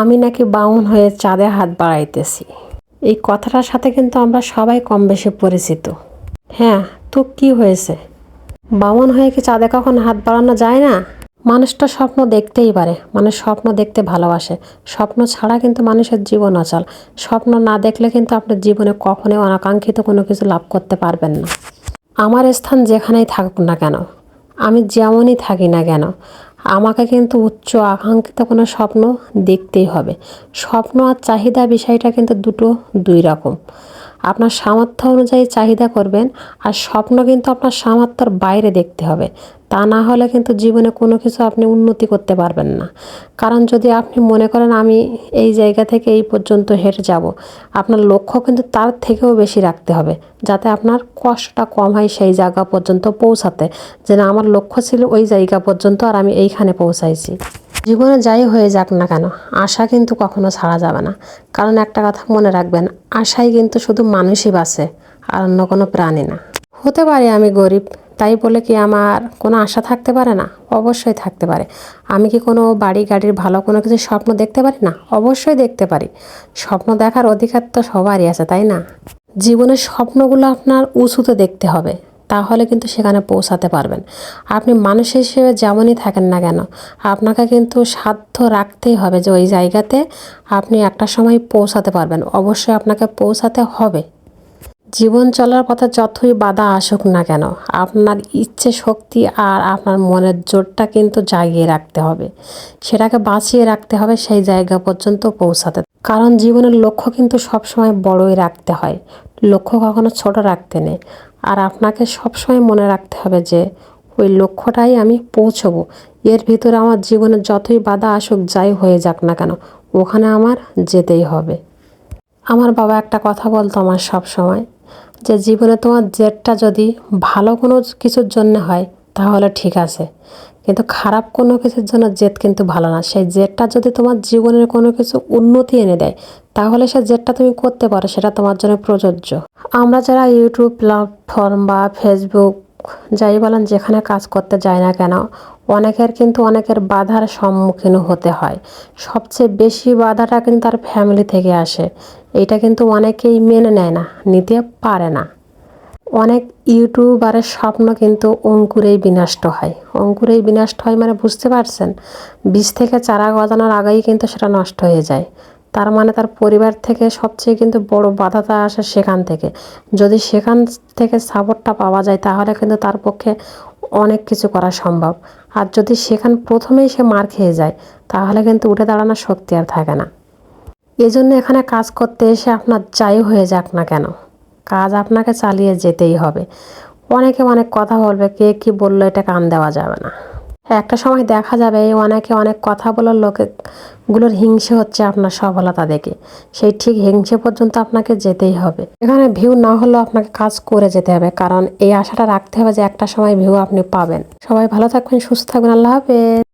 আমি নাকি বাউন হয়ে চাঁদে হাত বাড়াইতেছি। এই কথাটার সাথে কিন্তু আমরা সবাই কম বেশি পরিচিত। হ্যাঁ তো কি হয়েছে? বামন হয়ে কি চাঁদে কখন হাত বাড়ানো যায় না? মানুষটা স্বপ্ন দেখতেই পারে, মানুষ স্বপ্ন দেখতে ভালোবাসে। স্বপ্ন ছাড়া কিন্তু মানুষের জীবন অচল। স্বপ্ন না দেখলে কিন্তু আপনার জীবনে কখনোই অনাকাঙ্ক্ষিত কোনো কিছু লাভ করতে পারবেন না। আমার স্থান যেখানেই থাকুক না কেন, আমি যেমনই থাকি না কেন আমাকে কিন্তু উচ্চ আকাঙ্ক্ষিত কোনো স্বপ্ন দেখতেই হবে। স্বপ্ন আর চাহিদা বিষয়টা কিন্তু দুটো দুই রকম। আপনার সামর্থ্য অনুযায়ী চাহিদা করবেন আর স্বপ্ন কিন্তু আপনার সামর্থ্যর বাইরে দেখতে হবে। তা না হলে কিন্তু জীবনে কোনো কিছু আপনি উন্নতি করতে পারবেন না। কারণ যদি আপনি মনে করেন, আমি এই জায়গা থেকে এই পর্যন্ত হেঁটে যাব, আপনার লক্ষ্য কিন্তু তার থেকেও বেশি রাখতে হবে, যাতে আপনার কষ্টটা কম হয় সেই জায়গা পর্যন্ত পৌঁছাতে। যে না, আমার লক্ষ্য ছিল ওই জায়গা পর্যন্ত আর আমি এইখানে পৌঁছাইছি। জীবনে যাই হয়ে যাক না কেন, আশা কিন্তু কখনো ছাড়া যাবে না। কারণ একটা কথা মনে রাখবেন, আশাই কিন্তু শুধু মানুষই বাসে আর অন্য কোনো প্রাণী না। হতে পারে আমি গরিব, তাই বলে কি আমার কোনো আশা থাকতে পারে না? অবশ্যই থাকতে পারে। আমি কি কোনো বাড়ি গাড়ির ভালো কোনো কিছু স্বপ্ন দেখতে পারি না? অবশ্যই দেখতে পারি। স্বপ্ন দেখার অধিকার তো সবারই আছে, তাই না? জীবনের স্বপ্নগুলো আপনার উঁচুতে দেখতে হবে। তাহলে কিন্তু সেখানে পৌঁছাতে পারবেন। আপনি মানুষ হিসেবে যেমনই থাকেন না কেন, আপনাকে কিন্তু সাধ্য রাখতেই হবে যে ওই জায়গাতে আপনি একটা সময় পৌঁছাতে পারবেন। অবশ্যই আপনাকে পৌঁছাতে হবে। জীবন চলার পথে যতই বাধা আসুক না কেন, আপনার ইচ্ছে শক্তি আর আপনার মনের জোরটা কিন্তু জাগিয়ে রাখতে হবে। সেটাকে বাঁচিয়ে রাখতে হবে সেই জায়গা পর্যন্ত পৌঁছাতে। কারণ জীবনের লক্ষ্য কিন্তু সবসময় বড়ই রাখতে হয়। লক্ষ্য কখনো ছোট রাখতে নেই। আর আপনাকে সবসময় মনে রাখতে হবে যে, ওই লক্ষ্যটাই আমি পৌঁছবো। এর ভিতরে আমার জীবনে যতই বাধা আসুক, যাই হয়ে যাক না কেন, ওখানে আমার যেতেই হবে। আমার বাবা একটা কথা বলতো আমার সব সময় যে, জীবনে তোমার জেটটা যদি ভালো কোনো কিছুর জন্য হয় তাহলে ঠিক আছে। কিন্তু খারাপ কোনো কিছুর জন্য জেদ কিন্তু ভালো না। সেই জেদটা যদি তোমার জীবনের কোনো কিছু উন্নতি এনে দেয়, তাহলে সে জেদটা তুমি করতে পারো, সেটা তোমার জন্য প্রযোজ্য। আমরা যারা ইউটিউব প্ল্যাটফর্ম বা ফেসবুক যাই বলেন যেখানে কাজ করতে যায় না কেন, অনেকের কিন্তু অনেকের বাধার সম্মুখীন হতে হয়। সবচেয়ে বেশি বাধাটা কিন্তু তার ফ্যামিলি থেকে আসে। এটা কিন্তু অনেকেই মেনে নেয় না, নিতে পারে না। অনেক ইউটিউবারের স্বপ্ন কিন্তু অঙ্কুরেই বিনষ্ট হয়। অঙ্কুরেই বিনষ্ট হয় মানে বুঝতে পারছেন? বীজ থেকে চারা গজানোর আগেই কিন্তু সেটা নষ্ট হয়ে যায়। তার মানে তার পরিবার থেকে সবচেয়ে কিন্তু বড় বাধাটা আসে সেখান থেকে। যদি সেখান থেকে সাপোর্টটা পাওয়া যায় তাহলে কিন্তু তার পক্ষে অনেক কিছু করা সম্ভব। আর যদি সেখান প্রথমেই সে মার খেয়ে যায়, তাহলে কিন্তু উঠে দাঁড়ানোর শক্তি আর থাকে না। এজন্য এখানে কাজ করতে এসে আপনার যাই হয়ে যাক না কেন। কাজ আপনাকে চালিয়ে যেতেই হবে। অনেকে অনেক কথা বলবে, কে কি বলল এটা কান দেওয়া যাবে না। একটা সময় দেখা যাবে এই অনেকে অনেক কথা বলার লোকে গুলোর হিংসে হচ্ছে আপনার সফলতা দেখে। সেই ঠিক হিংসে পর্যন্ত আপনাকে যেতেই হবে। এখানে ভিউ না হলেও আপনাকে কাজ করে যেতে হবে, কারণ এই আশাটা রাখতে হবে যে একটা সময় ভিউ আপনি পাবেন। সবাই ভালো থাকবেন, সুস্থ থাকবেন, আল্লাহ হাফেজ।